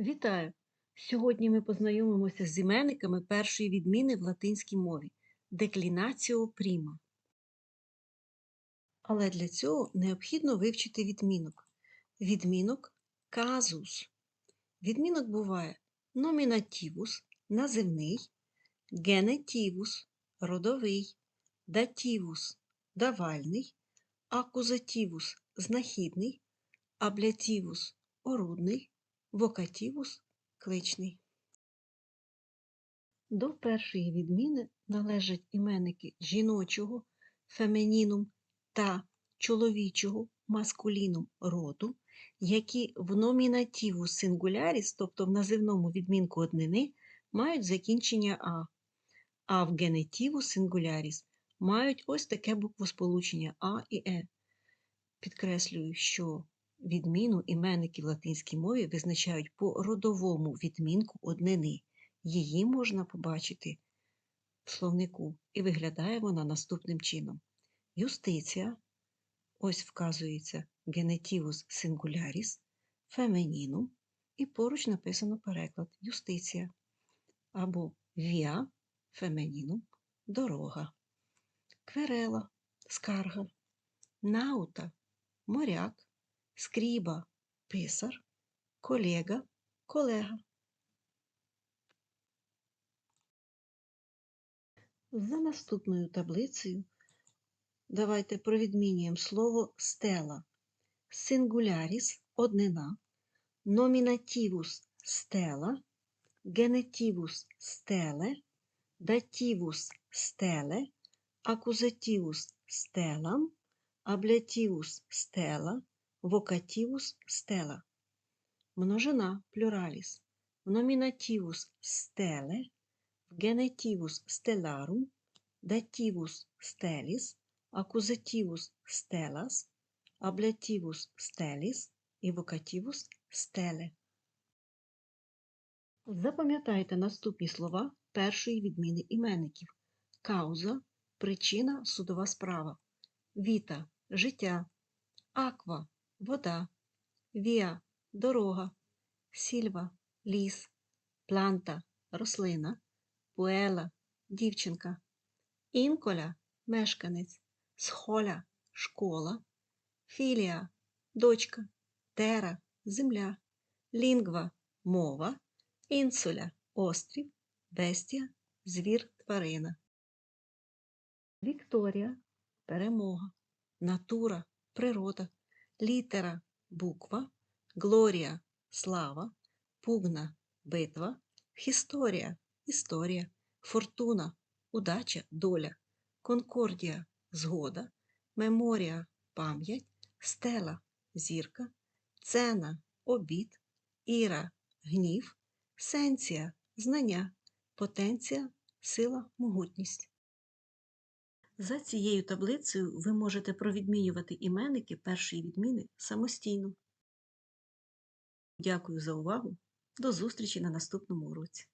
Вітаю! Сьогодні ми познайомимося з іменниками першої відміни в латинській мові деклінаціо пріма. Але для цього необхідно вивчити відмінок. Відмінок казус. Відмінок буває номінативус називний, генетивус родовий, дативус давальний, акузативус знахідний, аблятивус орудний, вокативус кличний. До першої відміни належать іменники жіночого фемінінум та чоловічого маскулінум роду, які в номінативу сингуляріс, тобто в називному відмінку однини, мають закінчення А, а в генетиву сингуляріс мають ось таке буквосполучення А і Е. Підкреслюю, що відміну іменники в латинській мові визначають по родовому відмінку однини. Її можна побачити в словнику, і виглядає вона наступним чином. Юстиція, ось вказується генетивус сингуляріс, фемінінум, і поруч написано переклад. Юстиція. Або віа фемінінум дорога, кверела скарга, наута моряк, скріба писар, колега колега. За наступною таблицею давайте провідмінюємо слово стела, сингуляріс однина, номінативус стела, генетивус стеле, дативус стеле, акузативус стелам, аблятивус стела, вокативус стела. Множина плюраліс, в номінативус стеле, в генетивус стеларум, дативус стеліс, акузативус стелас, аблятивус стеліс і вокативус стеле. Запам'ятайте наступні слова першої відміни іменників. Кауза причина судова справа. Віта життя, аква вода, віа дорога, сільва ліс, планта рослина, пуела дівчинка, інколя мешканець, схоля школа, філія дочка, тера земля, лінгва мова, інсуля острів, бестія звір тварина. Вікторія перемога, натура, природа, літера, буква, глорія, слава, пугна, битва, хісторія, історія, фортуна, удача, доля, конкордія, згода, меморія, пам'ять, стела, зірка, цена, обід, іра, гнів, сенція, знання, потенція, сила, могутність. За цією таблицею ви можете провідмінювати іменники першої відміни самостійно. Дякую за увагу. До зустрічі на наступному уроці.